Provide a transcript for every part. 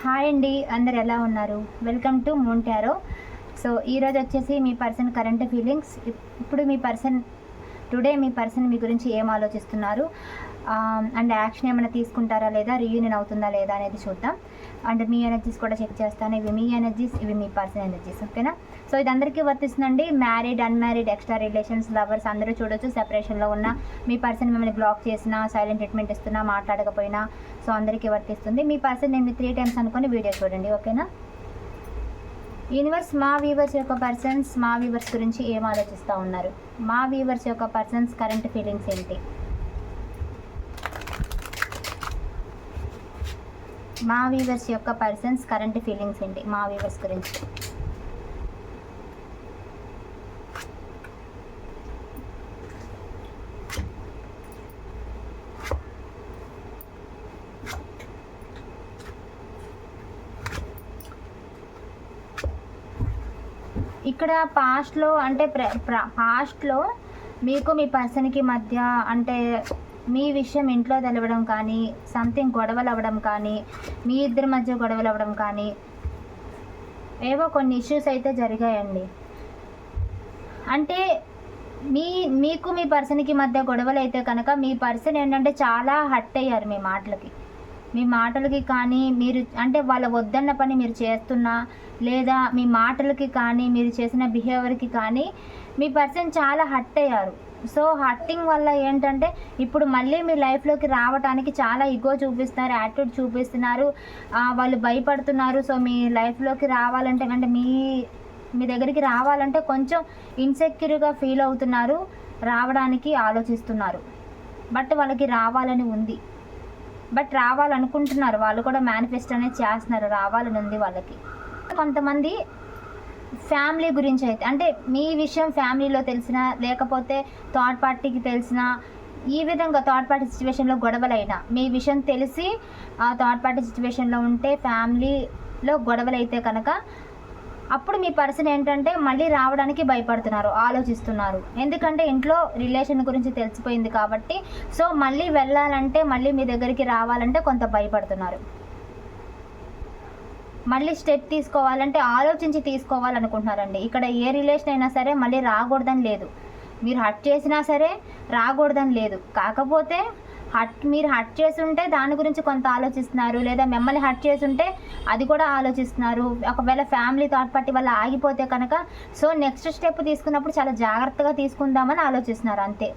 Hi అండి అందరు ఎలా ఉన్నారు? వెల్కమ్ టు మోంటారో సో ఈరోజు వచ్చేసి మీ పర్సన్ కరెంట్ ఫీలింగ్స్. ఇప్పుడు మీ పర్సన్ టుడే మీ పర్సన్ మీ గురించి ఏం ఆలోచిస్తున్నారు? అండ్ యాక్షన్ ఏమైనా తీసుకుంటారా లేదా? రీయూనియన్ అవుతుందా లేదా అనేది చూద్దాం. అండ్ మీ ఎనర్జీస్ కూడా చెక్ చేస్తాను. ఇవి మీ ఎనర్జీస్ ఇవి మీ పర్సన్ ఎనర్జీస్ ఓకేనా సో ఇది అందరికీ వర్తిస్తుందండి. Married unmarried extra relations lovers అందరూ చూడొచ్చు. సెపరేషన్లో ఉన్న మీ పర్సన్ మిమ్మల్ని బ్లాక్ చేసినా సైలెంట్ ట్రీట్మెంట్ ఇస్తున్నా మాట్లాడకపోయినా సో అందరికీ వర్తిస్తుంది. మీ పర్సన్ నేను త్రీ టైమ్స్ అనుకొని వీడియో చూడండి ఓకేనా యూనివర్స్ మా వీవర్స్ యొక్క పర్సన్స్ మా వీవర్స్ గురించి ఏం ఆలోచిస్తూ ఉన్నారు? మా వీవర్స్ యొక్క పర్సన్స్ కరెంట్ ఫీలింగ్స్ ఏంటి? మా వీవర్స్ యొక్క పర్సన్స్ కరెంట్ ఫీలింగ్స్ ఏంటి? మా వీవర్స్ గురించి. ఇక్కడ పాస్ట్లో అంటే ప్ర పాస్ట్లో మీకు మీ పర్సన్కి మధ్య అంటే మీ విషయం ఇంట్లో తెలవడం కానీ సంథింగ్ గొడవలు అవ్వడం కానీ మీ ఇద్దరి మధ్య గొడవలు అవ్వడం కానీ ఏవో కొన్ని ఇష్యూస్ అయితే జరిగాయండి. అంటే మీ మీకు మీ పర్సన్కి మధ్య గొడవలు అయితే కనుక మీ పర్సన్ ఏంటంటే చాలా హట్ అయ్యారు మీ మాటలకి. మీ మాటలకి కానీ మీరు అంటే వాళ్ళ వద్దన్న పని మీరు చేస్తున్నా లేదా మీ మాటలకి కానీ మీరు చేసిన బిహేవియర్కి కానీ మీ పర్సన్ చాలా హట్ అయ్యారు. సో హట్టింగ్ వల్ల ఏంటంటే ఇప్పుడు మళ్ళీ మీ లైఫ్లోకి రావడానికి చాలా ఇగో చూపిస్తున్నారు యాటిట్యూడ్ చూపిస్తున్నారు వాళ్ళు భయపడుతున్నారు. సో మీ లైఫ్లోకి రావాలంటే అంటే మీ మీ దగ్గరికి రావాలంటే కొంచెం ఇన్సెక్యూర్గా ఫీల్ అవుతున్నారు రావడానికి ఆలోచిస్తున్నారు. బట్ వాళ్ళకి రావాలని ఉంది. బట్ రావాలనుకుంటున్నారు. వాళ్ళు కూడా మేనిఫెస్ట్ అనేది చేస్తున్నారు. రావాలని ఉంది వాళ్ళకి. కొంతమంది ఫ్యామిలీ గురించి అయితే అంటే మీ విషయం ఫ్యామిలీలో తెలిసిన లేకపోతే థర్డ్ పార్టీకి తెలిసిన ఈ విధంగా థర్డ్ పార్టీ సిచ్యువేషన్లో గొడవలైనా మీ విషయం తెలిసి ఆ థర్డ్ పార్టీ సిచ్యువేషన్లో ఉంటే ఫ్యామిలీలో గొడవలైతే కనుక అప్పుడు మీ పర్సన్ ఏంటంటే మళ్ళీ రావడానికి భయపడుతున్నారు ఆలోచిస్తున్నారు. ఎందుకంటే ఇంట్లో రిలేషన్ గురించి తెలిసిపోయింది కాబట్టి సో మళ్ళీ వెళ్ళాలంటే మళ్ళీ మీ దగ్గరికి రావాలంటే కొంత భయపడుతున్నారు. మళ్ళీ స్టెప్ తీసుకోవాలంటే ఆలోచించి తీసుకోవాలనుకుంటున్నారండి. ఇక్కడ ఏ రిలేషన్ అయినా సరే మళ్ళీ రాకూడదని లేదు. మీరు హట్ చేసినా సరే రాకూడదని లేదు. కాకపోతే హట్ మీరు హట్ చేస్తుంటే దాని గురించి కొంత ఆలోచిస్తున్నారు. లేదా మిమ్మల్ని హట్ చేస్తుంటే అది కూడా ఆలోచిస్తున్నారు. ఒకవేళ ఫ్యామిలీ థాట్ పార్టీ వల్ల ఆగిపోతే కనుక సో నెక్స్ట్ స్టెప్ తీసుకున్నప్పుడు చాలా జాగ్రత్తగా తీసుకుందామని ఆలోచిస్తున్నారు అంతే.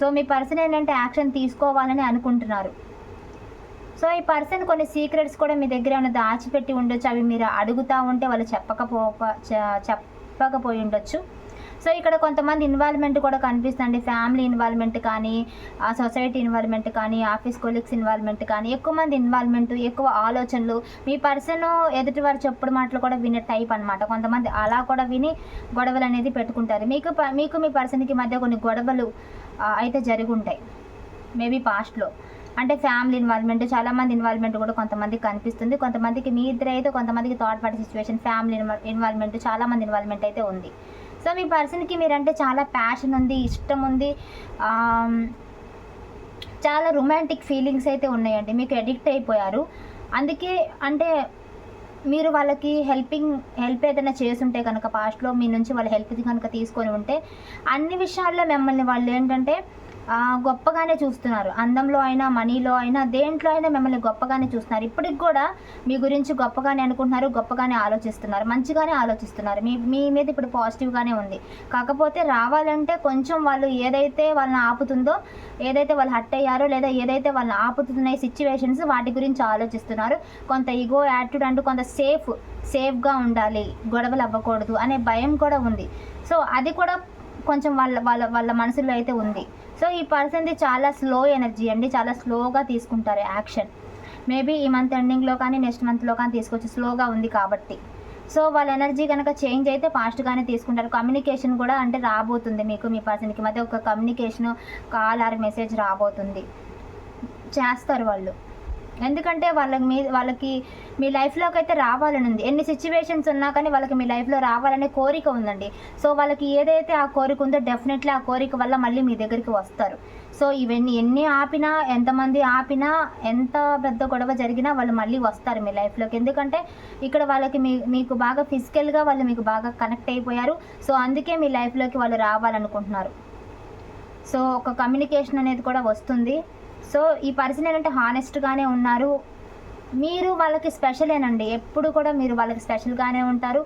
సో మీ పర్సన్ ఏంటంటే యాక్షన్ తీసుకోవాలని అనుకుంటున్నారు. సో ఈ పర్సన్ కొన్ని సీక్రెట్స్ కూడా మీ దగ్గర ఏమైనా దాచిపెట్టి ఉండొచ్చు? అవి మీరు అడుగుతూ ఉంటే వాళ్ళు చెప్పకపో చెప్పకపోయి ఉండొచ్చు. సో ఇక్కడ కొంతమంది ఇన్వాల్వ్మెంట్ కూడా కనిపిస్తుంది ఫ్యామిలీ ఇన్వాల్వ్మెంట్ కానీ ఆ సొసైటీ ఇన్వాల్వ్మెంట్ కానీ ఆఫీస్ కొలీగ్స్ ఇన్వాల్వ్మెంట్ కానీ ఎక్కువ మంది ఇన్వాల్వ్మెంట్ ఎక్కువ ఆలోచనలు మీ పర్సన్ ఎదుటి వారు చెప్పుడు మాటలు కూడా వినే టైప్ అనమాట కొంతమంది అలా కూడా విని గొడవలు అనేది పెట్టుకుంటారు. మీకు ప- మీకు మీ పర్సన్కి మధ్య కొన్ని గొడవలు అయితే జరిగి ఉంటాయి. మేబీ పాస్ట్లో అంటే ఫ్యామిలీ ఇన్వాల్వ్మెంట్ చాలా మంది ఇన్వాల్వ్మెంట్ కూడా కొంతమందికి కనిపిస్తుంది. కొంతమందికి మీ ఇద్దరు అయితే కొంతమందికి third party situation family involvement చాలా మంది ఇన్వాల్వ్మెంట్ అయితే ఉంది. సో మీ పర్సన్కి మీరంటే చాలా ప్యాషన్ ఉంది ఇష్టం ఉంది. చాలా రొమాంటిక్ ఫీలింగ్స్ అయితే ఉన్నాయండి. మీకు అడిక్ట్ అయిపోయారు. అందుకే అంటే మీరు వాళ్ళకి హెల్పింగ్ హెల్ప్ ఏదైనా చేసుంటే కనుక పాస్ట్లో మీ నుంచి వాళ్ళ హెల్ప్ కనుక తీసుకొని ఉంటే అన్ని విషయాల్లో మిమ్మల్ని వాళ్ళు ఏంటంటే గొప్పగానే చూస్తున్నారు. అందంలో అయినా మనీలో అయినా దేంట్లో అయినా మిమ్మల్ని గొప్పగానే చూస్తున్నారు. ఇప్పటికి కూడా మీ గురించి గొప్పగానే అనుకుంటున్నారు గొప్పగానే ఆలోచిస్తున్నారు మంచిగానే ఆలోచిస్తున్నారు. మీ మీ మీద ఇప్పుడు పాజిటివ్గానే ఉంది. కాకపోతే రావాలంటే కొంచెం వాళ్ళు ఏదైతే వాళ్ళని ఆపుతుందో ఏదైతే వాళ్ళు హట్ అయ్యారో లేదా ఏదైతే వాళ్ళని ఆపుతున్నాయి సిచ్యువేషన్స్ వాటి గురించి ఆలోచిస్తున్నారు. కొంత ఇగో యాటిట్యూడ్ అంటూ కొంత సేఫ్ సేఫ్గా ఉండాలి. గొడవలు అవ్వకూడదు అనే భయం కూడా ఉంది. సో అది కూడా కొంచెం వాళ్ళ వాళ్ళ వాళ్ళ మనసులో అయితే ఉంది. సో ఈ పర్సన్ది చాలా స్లో ఎనర్జీ అండి. చాలా స్లోగా తీసుకుంటారు యాక్షన్ మేబీ ఈ మంత్ ఎండింగ్లో కానీ నెక్స్ట్ మంత్లో కానీ తీసుకోవచ్చు స్లోగా ఉంది కాబట్టి. సో వాళ్ళ ఎనర్జీ కనుక చేంజ్ అయితే ఫాస్ట్గానే తీసుకుంటారు. కమ్యూనికేషన్ కూడా అంటే రాబోతుంది మీకు మీ పర్సన్కి మధ్య ఒక కమ్యూనికేషన్ కాల్ ఆర్ మెసేజ్ రాబోతుంది. చేస్తారు వాళ్ళు. ఎందుకంటే వాళ్ళకి మీ వాళ్ళకి మీ లైఫ్లోకి అయితే రావాలని ఉంది. ఎన్ని సిచ్యువేషన్స్ ఉన్నా కానీ వాళ్ళకి మీ లైఫ్లో రావాలనే కోరిక ఉందండి. సో వాళ్ళకి ఏదైతే ఆ కోరిక ఉందో డెఫినెట్లీ ఆ కోరిక వల్ల మళ్ళీ మీ దగ్గరికి వస్తారు. సో ఇవన్నీ ఎన్ని ఆపినా ఎంతమంది ఆపినా ఎంత పెద్ద గొడవ జరిగినా వాళ్ళు మళ్ళీ వస్తారు మీ లైఫ్లోకి. ఎందుకంటే ఇక్కడ వాళ్ళకి మీ మీకు బాగా ఫిజికల్గా వాళ్ళు మీకు బాగా కనెక్ట్ అయిపోయారు. సో అందుకే మీ లైఫ్లోకి వాళ్ళు రావాలనుకుంటున్నారు. సో ఒక కమ్యూనికేషన్ అనేది కూడా వస్తుంది. సో ఈ పర్సన్ ఏంటంటే హానెస్ట్గానే ఉన్నారు. మీరు వాళ్ళకి స్పెషలేనండి ఎప్పుడు కూడా మీరు వాళ్ళకి స్పెషల్గానే ఉంటారు.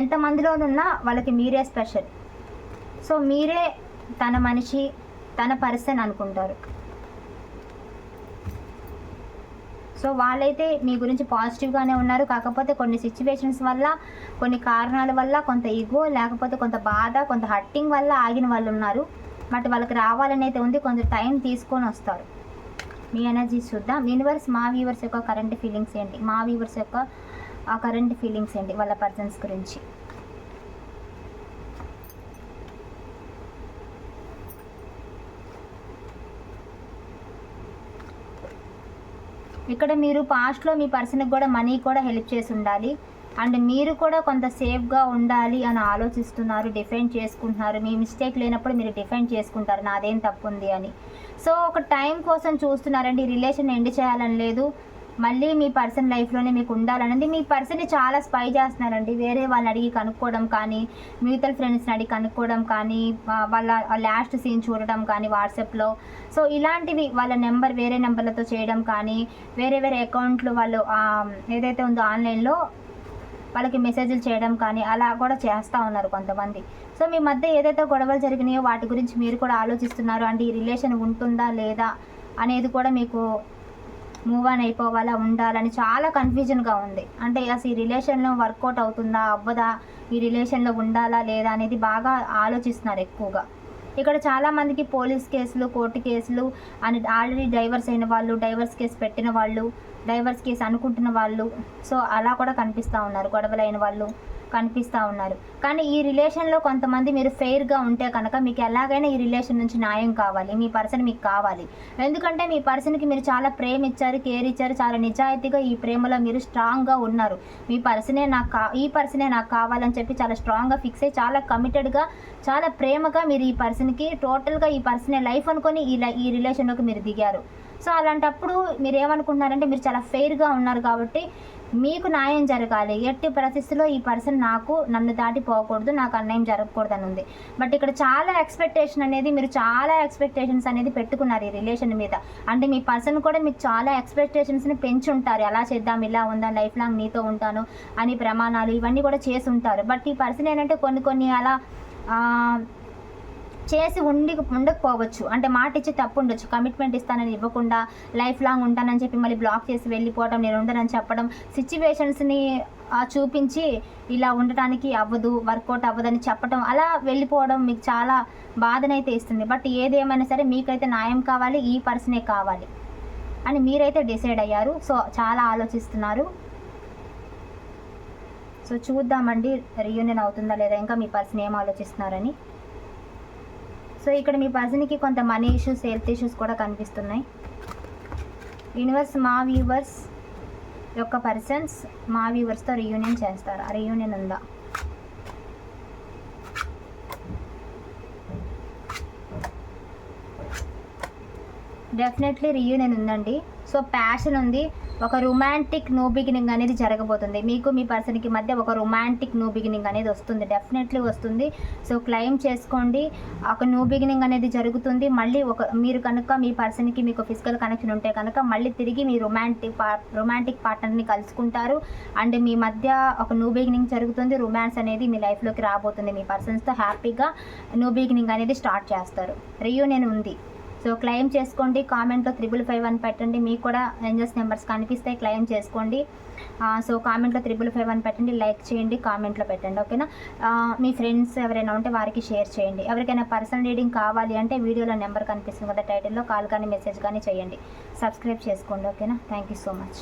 ఎంతమందిలోనున్నా వాళ్ళకి మీరే స్పెషల్ సో మీరే తన మనిషి తన పర్సన్ అనుకుంటారు. సో వాళ్ళైతే మీ గురించి పాజిటివ్గానే ఉన్నారు. కాకపోతే కొన్ని సిచ్యువేషన్స్ వల్ల కొన్ని కారణాల వల్ల కొంత ఈగో లేకపోతే కొంత బాధ కొంత హట్టింగ్ వల్ల ఆగిన వాళ్ళు ఉన్నారు బట్ వాళ్ళకి రావాలని అయితే ఉంది కొంచెం టైం తీసుకొని వస్తారు. మీ ఎనర్జీస్ చూద్దాం. యూనివర్స్ మా వ్యూవర్స్ యొక్క కరెంట్ ఫీలింగ్స్ ఏంటి? మా వ్యూవర్స్ యొక్క ఆ కరెంట్ ఫీలింగ్స్ ఏంటి వాళ్ళ పర్సన్స్ గురించి? ఇక్కడ మీరు పాస్ట్లో మీ పర్సన్కి కూడా మనీ కూడా హెల్ప్ చేసి ఉండాలి. అండ్ మీరు కూడా కొంత సేఫ్గా ఉండాలి అని ఆలోచిస్తున్నారు డిఫెండ్ చేసుకుంటున్నారు. మీ మిస్టేక్ లేనప్పుడు మీరు డిఫెండ్ చేసుకుంటారు. నాదేం తప్పు ఉంది అని. సో ఒక టైం కోసం చూస్తున్నారండి. ఈ రిలేషన్ ఎండ్ చేయాలని లేదు. మళ్ళీ మీ పర్సన్ లైఫ్లోనే మీకు ఉండాలనేది. మీ పర్సన్ని చాలా స్పై చేస్తున్నారండి. వేరే వాళ్ళని అడిగి కనుక్కోవడం కానీ మ్యూచువల్ ఫ్రెండ్స్ని అడిగి కనుక్కోవడం కానీ వాళ్ళ లాస్ట్ సీన్ చూడడం కానీ వాట్సాప్లో సో ఇలాంటివి వాళ్ళ నెంబర్ వేరే నెంబర్లతో చేయడం కానీ వేరే వేరే అకౌంట్లు వాళ్ళు ఏదైతే ఉందో ఆన్లైన్లో వాళ్ళకి మెసేజ్లు చేయడం కానీ అలా కూడా చేస్తూ ఉన్నారు కొంతమంది. సో మీ మధ్య ఏదైతే గొడవలు జరిగినాయో వాటి గురించి మీరు కూడా ఆలోచిస్తున్నారు అంటే ఈ రిలేషన్ ఉంటుందా లేదా అనేది కూడా మీకు మూవ్ ఆన్ అయిపోవాలా ఉండాలని చాలా కన్ఫ్యూజన్గా ఉంది. అంటే అసలు ఈ రిలేషన్లో వర్కౌట్ అవుతుందా అవ్వదా? ఈ రిలేషన్లో ఉండాలా లేదా అనేది బాగా ఆలోచిస్తున్నారు ఎక్కువగా. ఇక్కడ చాలా మందికి పోలీస్ కేసులు కోర్టు కేసులు అని ఆల్రెడీ డైవర్స్ అయిన వాళ్ళు డైవర్స్ కేసు పెట్టిన వాళ్ళు డైవర్స్ కేసు అనుకుంటున్న వాళ్ళు. సో అలా కూడా కనిపిస్తూ ఉన్నారు గొడవలైన వాళ్ళు. కనిపిస్తూ ఉన్నారు. కానీ ఈ రిలేషన్లో కొంతమంది మీరు ఫెయిర్గా ఉంటే కనుక మీకు ఎలాగైనా ఈ రిలేషన్ నుంచి న్యాయం కావాలి. మీ పర్సన్ మీకు కావాలి. ఎందుకంటే మీ పర్సన్కి మీరు చాలా ప్రేమ ఇచ్చారు కేర్ ఇచ్చారు చాలా నిజాయితీగా ఈ ప్రేమలో మీరు స్ట్రాంగ్గా ఉన్నారు. మీ పర్సనే నాకు కా ఈ పర్సనే నాకు కావాలని చెప్పి చాలా స్ట్రాంగ్గా ఫిక్స్ అయ్యి చాలా కమిటెడ్గా చాలా ప్రేమగా మీరు ఈ పర్సన్కి టోటల్గా ఈ పర్సనే లైఫ్ అనుకొని ఈ లై- ఈ రిలేషన్లోకి మీరు దిగారు. సో అలాంటప్పుడు మీరు ఏమనుకుంటున్నారంటే మీరు చాలా ఫెయిర్గా ఉన్నారు కాబట్టి మీకు న్యాయం జరగాలి. ఎట్టి పరిస్థితిలో ఈ పర్సన్ నాకు నన్ను దాటి పోకూడదు నాకు అన్యాయం జరగకూడదు అని ఉంది బట్ ఇక్కడ చాలా ఎక్స్పెక్టేషన్ అనేది మీరు చాలా ఎక్స్పెక్టేషన్స్ అనేది పెట్టుకున్నారు ఈ రిలేషన్ మీద. అంటే మీ పర్సన్ కూడా మీకు చాలా ఎక్స్పెక్టేషన్స్ని పెంచుంటారు. ఎలా చేద్దాం ఇలా ఉందా లైఫ్ లాంగ్ నీతో ఉంటాను అని ప్రమాణాలు ఇవన్నీ కూడా చేసి ఉంటారు. బట్ ఈ పర్సన్ ఏంటంటే కొన్ని కొన్ని అలా చేసి ఉండి ఉండకపోవచ్చు. అంటే మాట ఇచ్చి తప్పు ఉండొచ్చు కమిట్మెంట్ ఇస్తానని ఇవ్వకుండా లైఫ్ లాంగ్ ఉంటానని చెప్పి మళ్ళీ బ్లాక్ చేసి వెళ్ళిపోవడం నేను ఉండనని చెప్పడం సిచ్యువేషన్స్ని చూపించి ఇలా ఉండటానికి అవ్వదు వర్కౌట్ అవ్వదని చెప్పడం అలా వెళ్ళిపోవడం మీకు చాలా బాధనైతే ఇస్తుంది. బట్ ఏదేమైనా సరే మీకైతే న్యాయం కావాలి ఈ పర్సనే కావాలి అని మీరైతే డిసైడ్ అయ్యారు. సో చాలా ఆలోచిస్తున్నారు. సో చూద్దామండి రీయూనియన్ అవుతుందా లేదా? ఇంకా మీ పర్సన్ ఏం ఆలోచిస్తున్నారని. సో ఇక్కడ మీ పర్సన్కి కొంత మనీ ఇష్యూస్ హెల్త్ ఇష్యూస్ కూడా కనిపిస్తున్నాయి. యూనివర్స్ మా వ్యూవర్స్ యొక్క పర్సన్స్ మా వ్యూవర్స్తో రీయూనియన్ చేస్తారు. ఆ రీయూనియన్ ఉందా? డెఫినెట్లీ రీయూనియన్ ఉందండి. సో ప్యాషన్ ఉంది. ఒక రొమాంటిక్ న్యూ బిగినింగ్ అనేది జరగబోతుంది. మీకు మీ పర్సన్కి మధ్య ఒక రొమాంటిక్ న్యూ బిగినింగ్ అనేది వస్తుంది. డెఫినెట్లీ వస్తుంది. సో క్లెయిమ్ చేసుకోండి. ఒక న్యూ బిగినింగ్ అనేది జరుగుతుంది. మళ్ళీ ఒక మీరు కనుక మీ పర్సన్కి మీకు ఫిజికల్ కనెక్షన్ ఉంటే కనుక మళ్ళీ తిరిగి మీ రొమాంటిక్ పా రొమాంటిక్ పార్ట్నర్ని కలుసుకుంటారు. అండ్ మీ మధ్య ఒక న్యూ బిగినింగ్ జరుగుతుంది. రొమాన్స్ అనేది మీ లైఫ్లోకి రాబోతుంది. మీ పర్సన్స్తో హ్యాపీగా న్యూ బిగినింగ్ అనేది స్టార్ట్ చేస్తారు. రియూనియన్ ఉంది. సో క్లెయిమ్ చేసుకోండి కామెంట్లో త్రిబుల్ ఫైవ్ అని పెట్టండి. మీకు కూడా ఏంజల్స్ నెంబర్స్ కనిపిస్తాయి క్లెయిమ్ చేసుకోండి. సో కామెంట్లో త్రిబుల్ ఫైవ్ అని పెట్టండి లైక్ చేయండి కామెంట్లో పెట్టండి ఓకేనా? మీ ఫ్రెండ్స్ ఎవరైనా ఉంటే వారికి షేర్ చేయండి. ఎవరికైనా పర్సనల్ రీడింగ్ కావాలి అంటే వీడియోలో నెంబర్ కనిపిస్తుంది కదా టైటిల్లో కాల్ కానీ మెసేజ్ కానీ చేయండి. సబ్స్క్రైబ్ చేసుకోండి ఓకేనా? Thank you so much.